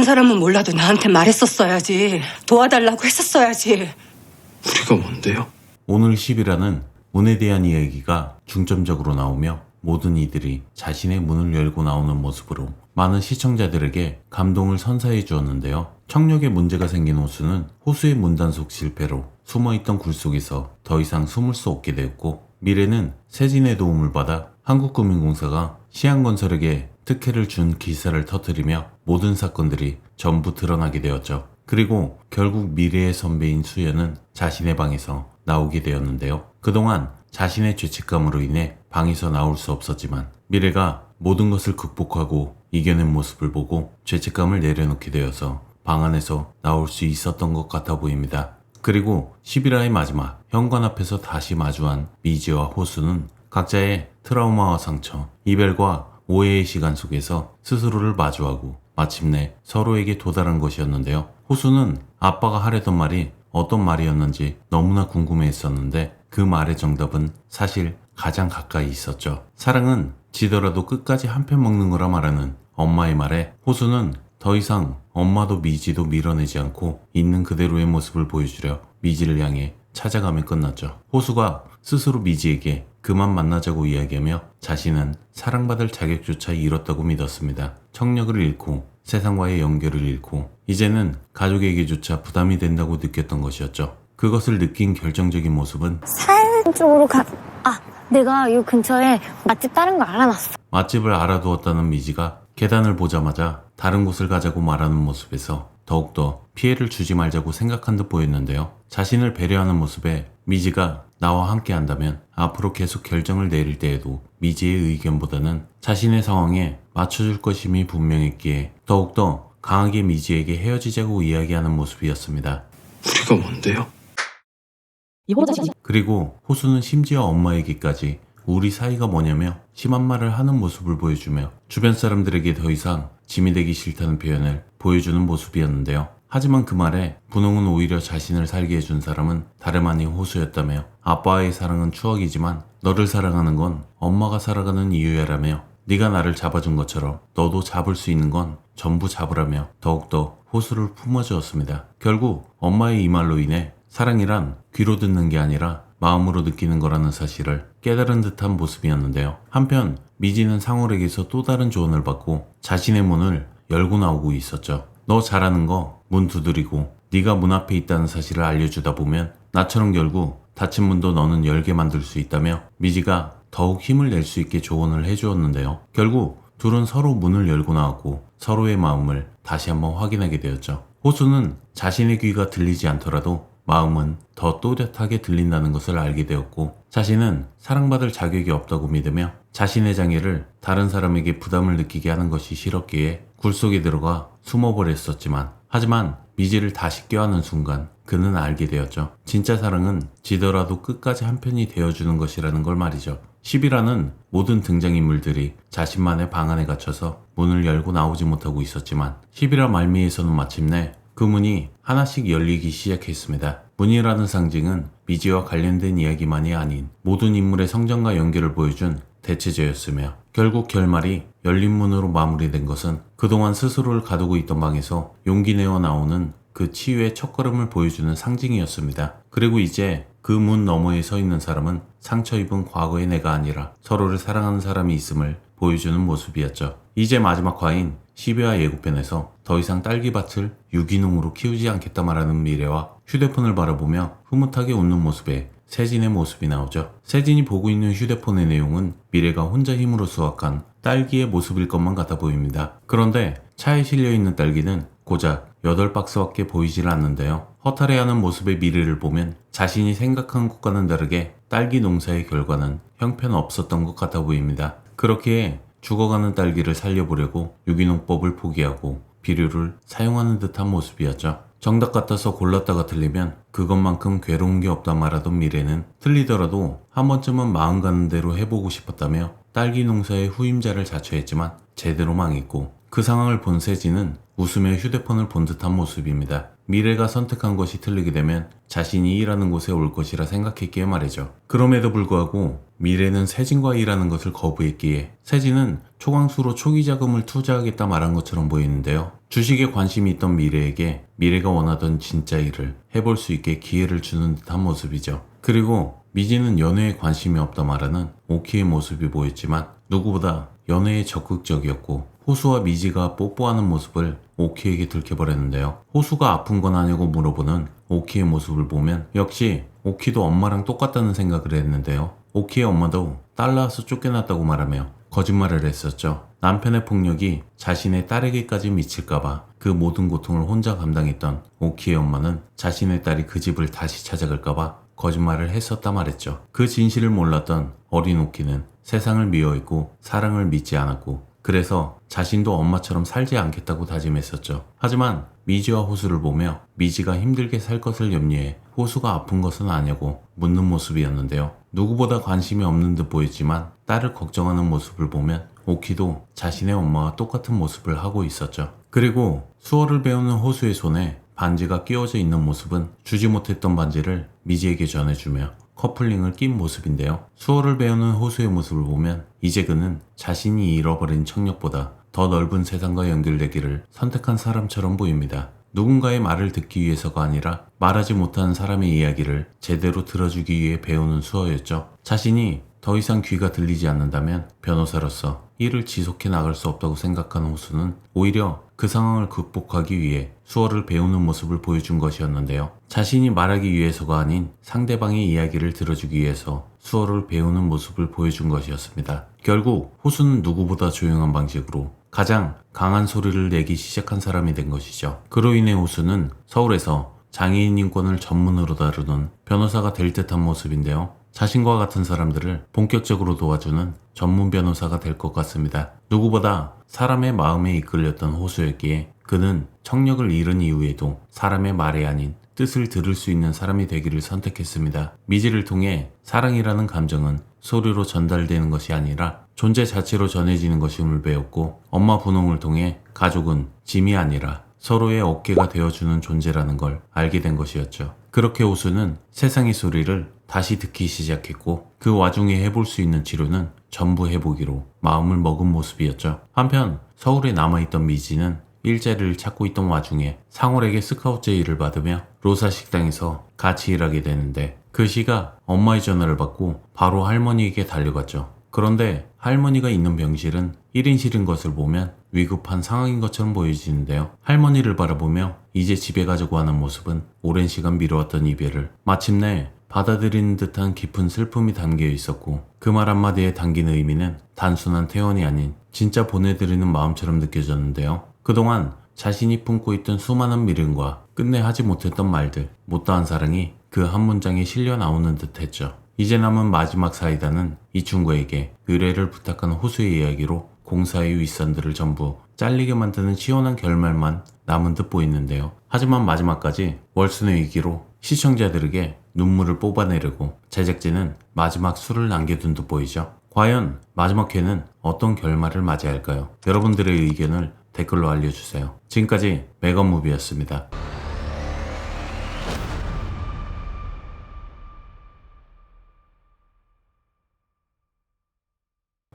다른 사람은 몰라도 나한테 말했었어야지. 도와달라고 했었어야지. 우리가 뭔데요? 오늘 10이라는 문에 대한 이야기가 중점적으로 나오며 모든 이들이 자신의 문을 열고 나오는 모습으로 많은 시청자들에게 감동을 선사해 주었는데요. 청력에 문제가 생긴 호수는 호수의 문단속 실패로 숨어있던 굴 속에서 더 이상 숨을 수 없게 되었고 미래는 세진의 도움을 받아 한국금융공사가 시안건설에게 특혜를 준 기사를 터뜨리며 모든 사건들이 전부 드러나게 되었죠. 그리고 결국 미래의 선배인 수연은 자신의 방에서 나오게 되었는데요. 그동안 자신의 죄책감으로 인해 방에서 나올 수 없었지만 미래가 모든 것을 극복하고 이겨낸 모습을 보고 죄책감을 내려놓게 되어서 방 안에서 나올 수 있었던 것 같아 보입니다. 그리고 11화의 마지막 현관 앞에서 다시 마주한 미지와 호수는 각자의 트라우마와 상처, 이별과 오해의 시간 속에서 스스로를 마주하고 마침내 서로에게 도달한 것이었는데요. 호수는 아빠가 하려던 말이 어떤 말이었는지 너무나 궁금해 했었는데 그 말의 정답은 사실 가장 가까이 있었죠. 사랑은 지더라도 끝까지 한 편 먹는 거라 말하는 엄마의 말에 호수는 더 이상 엄마도 미지도 밀어내지 않고 있는 그대로의 모습을 보여주려 미지를 향해 찾아가며 끝났죠. 호수가 스스로 미지에게 그만 만나자고 이야기하며 자신은 사랑받을 자격조차 잃었다고 믿었습니다. 청력을 잃고 세상과의 연결을 잃고 이제는 가족에게조차 부담이 된다고 느꼈던 것이었죠. 그것을 느낀 결정적인 모습은 산 쪽으로 가. 아, 내가 요 근처에 맛집 다른 거 알아놨어. 맛집을 알아두었다는 미지가 계단을 보자마자 다른 곳을 가자고 말하는 모습에서 더욱더 피해를 주지 말자고 생각한 듯 보였는데요. 자신을 배려하는 모습에 미지가 나와 함께 한다면 앞으로 계속 결정을 내릴 때에도 미지의 의견보다는 자신의 상황에 맞춰줄 것임이 분명했기에 더욱더 강하게 미지에게 헤어지자고 이야기하는 모습이었습니다. 우리가 뭔데요? 그리고 호수는 심지어 엄마에게까지 우리 사이가 뭐냐며 심한 말을 하는 모습을 보여주며 주변 사람들에게 더 이상 짐이 되기 싫다는 표현을 보여주는 모습이었는데요. 하지만 그 말에 분홍은 오히려 자신을 살게 해준 사람은 다름 아닌 호수였다며 아빠와의 사랑은 추억이지만 너를 사랑하는 건 엄마가 살아가는 이유야라며 네가 나를 잡아준 것처럼 너도 잡을 수 있는 건 전부 잡으라며 더욱더 호수를 품어주었습니다. 결국 엄마의 이 말로 인해 사랑이란 귀로 듣는 게 아니라 마음으로 느끼는 거라는 사실을 깨달은 듯한 모습이었는데요. 한편 미지는 상월에게서 또 다른 조언을 받고 자신의 문을 열고 나오고 있었죠. 너 잘하는 거 문 두드리고 네가 문 앞에 있다는 사실을 알려주다 보면 나처럼 결국 닫힌 문도 너는 열게 만들 수 있다며 미지가 더욱 힘을 낼 수 있게 조언을 해주었는데요. 결국 둘은 서로 문을 열고 나왔고 서로의 마음을 다시 한번 확인하게 되었죠. 호수는 자신의 귀가 들리지 않더라도 마음은 더 또렷하게 들린다는 것을 알게 되었고 자신은 사랑받을 자격이 없다고 믿으며 자신의 장애를 다른 사람에게 부담을 느끼게 하는 것이 싫었기에 굴 속에 들어가 숨어버렸었지만 하지만 미지를 다시 껴안은 순간 그는 알게 되었죠. 진짜 사랑은 지더라도 끝까지 한편이 되어주는 것이라는 걸 말이죠. 10이라는 모든 등장인물들이 자신만의 방 안에 갇혀서 문을 열고 나오지 못하고 있었지만 10이라 말미에서는 마침내 그 문이 하나씩 열리기 시작했습니다. 문이라는 상징은 미지와 관련된 이야기만이 아닌 모든 인물의 성장과 연결을 보여준 대체제였으며 결국 결말이 열린 문으로 마무리된 것은 그동안 스스로를 가두고 있던 방에서 용기 내어 나오는 그 치유의 첫걸음을 보여주는 상징이었습니다. 그리고 이제 그 문 너머에 서 있는 사람은 상처 입은 과거의 내가 아니라 서로를 사랑하는 사람이 있음을 보여주는 모습이었죠. 이제 마지막 화인 12화 예고편에서 더 이상 딸기밭을 유기농으로 키우지 않겠다 말하는 미래와 휴대폰을 바라보며 흐뭇하게 웃는 모습에 세진의 모습이 나오죠. 세진이 보고 있는 휴대폰의 내용은 미래가 혼자 힘으로 수확한 딸기의 모습일 것만 같아 보입니다. 그런데 차에 실려 있는 딸기는 고작 8박스밖에 보이질 않는데요. 허탈해하는 모습의 미래를 보면 자신이 생각한 것과는 다르게 딸기 농사의 결과는 형편없었던 것 같아 보입니다. 그렇게 죽어가는 딸기를 살려보려고 유기농법을 포기하고 비료를 사용하는 듯한 모습이었죠. 정답 같아서 골랐다가 틀리면 그것만큼 괴로운 게 없다 말하던 미래는 틀리더라도 한 번쯤은 마음 가는 대로 해보고 싶었다며 딸기 농사의 후임자를 자처했지만 제대로 망했고 그 상황을 본 세진은 웃으며 휴대폰을 본 듯한 모습입니다. 미래가 선택한 것이 틀리게 되면 자신이 일하는 곳에 올 것이라 생각했기에 말이죠. 그럼에도 불구하고 미래는 세진과 일하는 것을 거부했기에 세진은 초강수로 초기 자금을 투자하겠다 말한 것처럼 보이는데요. 주식에 관심이 있던 미래에게 미래가 원하던 진짜 일을 해볼 수 있게 기회를 주는 듯한 모습이죠. 그리고 미지는 연애에 관심이 없다 말하는 오키의 모습이 보였지만 누구보다 연애에 적극적이었고 호수와 미지가 뽀뽀하는 모습을 오키에게 들켜버렸는데요. 호수가 아픈 건 아니고 물어보는 오키의 모습을 보면 역시 오키도 엄마랑 똑같다는 생각을 했는데요. 오키의 엄마도 딸 낳아서 쫓겨났다고 말하며 거짓말을 했었죠. 남편의 폭력이 자신의 딸에게까지 미칠까봐 그 모든 고통을 혼자 감당했던 오키의 엄마는 자신의 딸이 그 집을 다시 찾아갈까봐 거짓말을 했었다 말했죠. 그 진실을 몰랐던 어린 오키는 세상을 미워했고 사랑을 믿지 않았고 그래서 자신도 엄마처럼 살지 않겠다고 다짐했었죠. 하지만 미지와 호수를 보며 미지가 힘들게 살 것을 염려해 호수가 아픈 것은 아냐고 묻는 모습이었는데요. 누구보다 관심이 없는 듯 보였지만 딸을 걱정하는 모습을 보면 오키도 자신의 엄마와 똑같은 모습을 하고 있었죠. 그리고 수어를 배우는 호수의 손에 반지가 끼워져 있는 모습은 주지 못했던 반지를 미지에게 전해주며 커플링을 낀 모습인데요. 수어를 배우는 호수의 모습을 보면 이제 그는 자신이 잃어버린 청력보다 더 넓은 세상과 연결되기를 선택한 사람처럼 보입니다. 누군가의 말을 듣기 위해서가 아니라 말하지 못한 사람의 이야기를 제대로 들어주기 위해 배우는 수어였죠. 자신이 더 이상 귀가 들리지 않는다면 변호사로서 일을 지속해 나갈 수 없다고 생각하는 호수는 오히려 그 상황을 극복하기 위해 수어를 배우는 모습을 보여준 것이었는데요. 자신이 말하기 위해서가 아닌 상대방의 이야기를 들어주기 위해서 수어를 배우는 모습을 보여준 것이었습니다. 결국 호수는 누구보다 조용한 방식으로 가장 강한 소리를 내기 시작한 사람이 된 것이죠. 그로 인해 호수는 서울에서 장애인 인권을 전문으로 다루는 변호사가 될 듯한 모습인데요. 자신과 같은 사람들을 본격적으로 도와주는 전문 변호사가 될 것 같습니다. 누구보다 사람의 마음에 이끌렸던 호수였기에 그는 청력을 잃은 이후에도 사람의 말이 아닌 뜻을 들을 수 있는 사람이 되기를 선택했습니다. 미지를 통해 사랑이라는 감정은 소리로 전달되는 것이 아니라 존재 자체로 전해지는 것임을 배웠고 엄마 분홍을 통해 가족은 짐이 아니라 서로의 어깨가 되어주는 존재라는 걸 알게 된 것이었죠. 그렇게 호수는 세상의 소리를 다시 듣기 시작했고 그 와중에 해볼 수 있는 치료는 전부 해보기로 마음을 먹은 모습이었죠. 한편 서울에 남아있던 미지는 일자리를 찾고 있던 와중에 상월에게 스카우트 일을 받으며 로사 식당에서 같이 일하게 되는데 그 시가 엄마의 전화를 받고 바로 할머니에게 달려갔죠. 그런데 할머니가 있는 병실은 1인실인 것을 보면 위급한 상황인 것처럼 보여지는데요. 할머니를 바라보며 이제 집에 가자고 하는 모습은 오랜 시간 미뤄왔던 이별을 마침내 받아들이는 듯한 깊은 슬픔이 담겨 있었고 그 말 한마디에 담긴 의미는 단순한 퇴원이 아닌 진짜 보내드리는 마음처럼 느껴졌는데요. 그동안 자신이 품고 있던 수많은 미련과 끝내 하지 못했던 말들, 못다한 사랑이 그 한 문장에 실려 나오는 듯 했죠. 이제 남은 마지막 사이다는 이 친구에게 의뢰를 부탁한 호수의 이야기로 공사의 윗선들을 전부 잘리게 만드는 시원한 결말만 남은 듯 보이는데요. 하지만 마지막까지 월순의 위기로 시청자들에게 눈물을 뽑아내려고 제작진은 마지막 수를 남겨둔 듯 보이죠. 과연 마지막 회는 어떤 결말을 맞이할까요? 여러분들의 의견을 댓글로 알려주세요. 지금까지 메가무비였습니다.